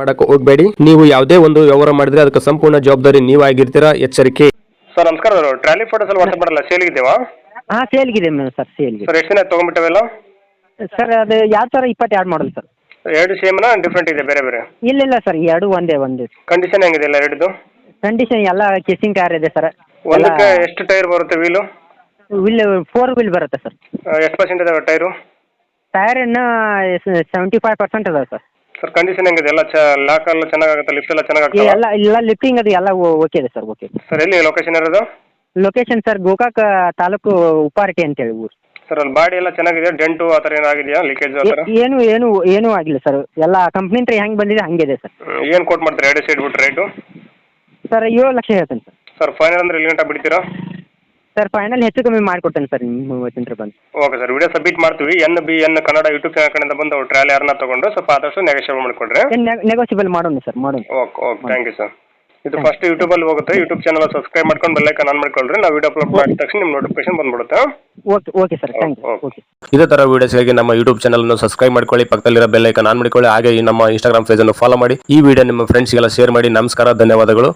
ಮಾಡಕ್ಕೆ ಹೋಗಬೇಡಿ. ನೀವು ಯಾವುದೇ ಒಂದು ವ್ಯವಹಾರ ಮಾಡಿದ್ರೆ ಅದಕ್ಕೆ ಸಂಪೂರ್ಣ ಜವಾಬ್ದಾರಿ ನೀವಾಗಿರ್ತೀರಾ? ಎಚ್ಚರಿಕೆ. ಸರ್ ನಮಸ್ಕಾರ ಟ್ರಾಲಿ ಫೋಟೋಸ್ ಅಲ್ಲಿ ವಾಟ್ಸ್ಆಪ್ ಮಾಡಲ್ಲ ಸೇಲ್ ಇದೆಯಾ? ಸೇಲ್ ಸೇಲ್ಗಿದೆ ಮೇಡಮ್ ಸರ್ ಸೇಲ್ಗಿದೆ ಸರ್ ಎಷ್ಟು ದಿನ ತೊಗೊಂಡ್ಬಿಟ್ಟವೆಲ್ಲ? ಸರ್ ಅದು ಯಾವ ಸಾವಿರ ಇಪ್ಪತ್ತೆರಡು ಮಾಡಲ್ ಸರ್. ಎರಡು ಸೇಮ್ನ ಡಿಫ್ರೆಂಟ್ ಇದೆ ಬೇರೆ ಬೇರೆ? ಇಲ್ಲ ಇಲ್ಲ ಸರ್ ಎರಡು ಒಂದೇ ಒಂದೇ ಕಂಡೀಷನ್ ಹೆಂಗಿದೆ ಎಲ್ಲ ಎರಡಿದು? ಕಂಡೀಷನ್ ಎಲ್ಲ ಕಿಸಿಂಗ್ ಕಾರ್ ಇದೆ ಸರ್. ಒಂದಕ್ಕೆ ಎಷ್ಟು ಟೈರ್ ಬರುತ್ತೆ ವೀಲು ವಿಲ್ ಫೋರ್ ವೀಲ್ ಬರುತ್ತೆ ಸರ್. ಎಷ್ಟು ಪರ್ಸೆಂಟ್ ಇದಾವೆ ಟೈರು ಟೈರ್ ಇನ್ನು ಸೆವೆಂಟಿ ಫೈವ್ ಪರ್ಸೆಂಟ್ ಅದಾವೆ ಸರ್. ಸರ್ ಕಂಡೀಷನ್ ಹೆಂಗಿದೆ? ಎಲ್ಲ ಲಾಕ್ ಎಲ್ಲ ಚೆನ್ನಾಗಾಗುತ್ತೆ? ಲಿಫ್ಟ್ ಎಲ್ಲ ಚೆನ್ನಾಗಿ ಎಲ್ಲ ಎಲ್ಲ ಲಿಫ್ಟಿಂಗ್ ಅದು ಎಲ್ಲ ಓಕೆ ಇದೆ ಸರ್ ಓಕೆ ಸರ್ ಎಲ್ಲಿ ಲೊಕೇಶನ್ ಇರೋದು? ಲೊಕೇಶನ್ ಸರ್ ಗೋಕಾಕ್ ತಾಲೂಕು ಉಪಾರಿಟಿ ಅಂತೇಳಿ ಊರು. ಸರ್ ಅಲ್ಲಿ ಬಾಡಿ ಎಲ್ಲ ಚೆನ್ನಾಗಿದೆ ಡೆಂಟು ಆ ಥರ ಏನಾಗಿದೆಯಾ ಲೀಕೇಜ್ ಆ ಥರ? ಏನು ಏನು ಏನೂ ಆಗಿಲ್ಲ ಸರ್ ಎಲ್ಲ ಕಂಪ್ನಿ ಹೆಂಗೆ ಬಂದಿದೆ ಹಂಗಿದೆ ಸರ್ ಏನು ಕೊಟ್ ಮಾಡ್ತಾರೆ? ಎರಡು ಸೈಡ್ ಬಿಟ್ಟು ರೇಟು ಸರ್ ಏಳು ಲಕ್ಷ ಹೇಳ್ತೇನೆ ಸರ್ ಸರ್ ಫೈನಲ್ ಅಂದ್ರೆ ಎಲ್ಲಿ ಗಂಟೆ ಬಿಡ್ತೀರಾ? ಸರ್ ಫೈನಲ್ ಹೆಚ್ಚು ಕಮ್ಮಿ ಮಾಡಿಕೊಡ್ತೇನೆ ಸರ್ ನಿಮ್ಮ ಬಂದು. ಓಕೆ ಸರ್ ವಿಡಿಯೋ ಸಬ್ಮಿಟ್ ಮಾಡ್ತೀವಿ. N B N Kannada YouTube channel ಕಡೆಯಿಂದ ಬಂದು ಟ್ರಯಲ್ ಯಾರನ್ನ ತಗೊಂಡು ಸ್ವಲ್ಪ ಆದಷ್ಟು ನೆಗೋಷಿಯೇಟ್ ಮಾಡಿಕೊಡ್ರಿ. ಏನು ಮಾಡೋಣ ಸರ್ ಮಾಡೋಣ. Okay okay thank you sir ಇದು ಫಸ್ಟ್ ಯೂಟ್ಯೂಬಲ್ಲಿ ಹೋಗುತ್ತೆ. ಯೂಟ್ಯೂಬ್ ಚಾನಲ್ ಸಬ್ಸ್ಕ್ರೈಬ್ ಮಾಡ್ಕೊಂಡು ಬೆಲ್ಲೈಕನ್ ಆನ್ ಮಾಡ್ಕೊಳ್ರಿ. ನಾವು ವಿಡಿಯೋ ಅಪ್ಲೋಡ್ ಮಾಡಿದ ತಕ್ಷಣ ನಿಮ್ಮ ನೋಟಿಫಿಕೇಶನ್ ಬಂದ್ಬಿಡುತ್ತೆ. Okay okay sir thank you okay. ಇದೇ ತರ ವಿಡಿಯೋಸ್ಗಾಗಿ ನಮ್ಮ ಯೂಟ್ಯೂಬ್ ಚಾನಲ್ ಅನ್ನು ಸಬ್ಸ್ಕ್ರೈಬ್ ಮಾಡ್ಕೊಳ್ಳಿ. ಪಕ್ಕದಲ್ಲಿರೋ ಬೆಲ್ ಐಕಾನ್ ಆನ್ ಮಾಡ್ಕೊಳ್ಳಿ. ಹಾಗೆ ಈ ನಮ್ಮ ಇನ್ಸ್ಟಾಗ್ರಾಮ್ ಪೇಜ್ ಅನ್ನು ಫಾಲೋ ಮಾಡಿ. ಈ ವಿಡಿಯೋ ನಿಮ್ಮ ಫ್ರೆಂಡ್ಸ್ಗೆಲ್ಲ ಶೇರ್ ಮಾಡಿ. ನಮಸ್ಕಾರ ಧನ್ಯವಾದಗಳು.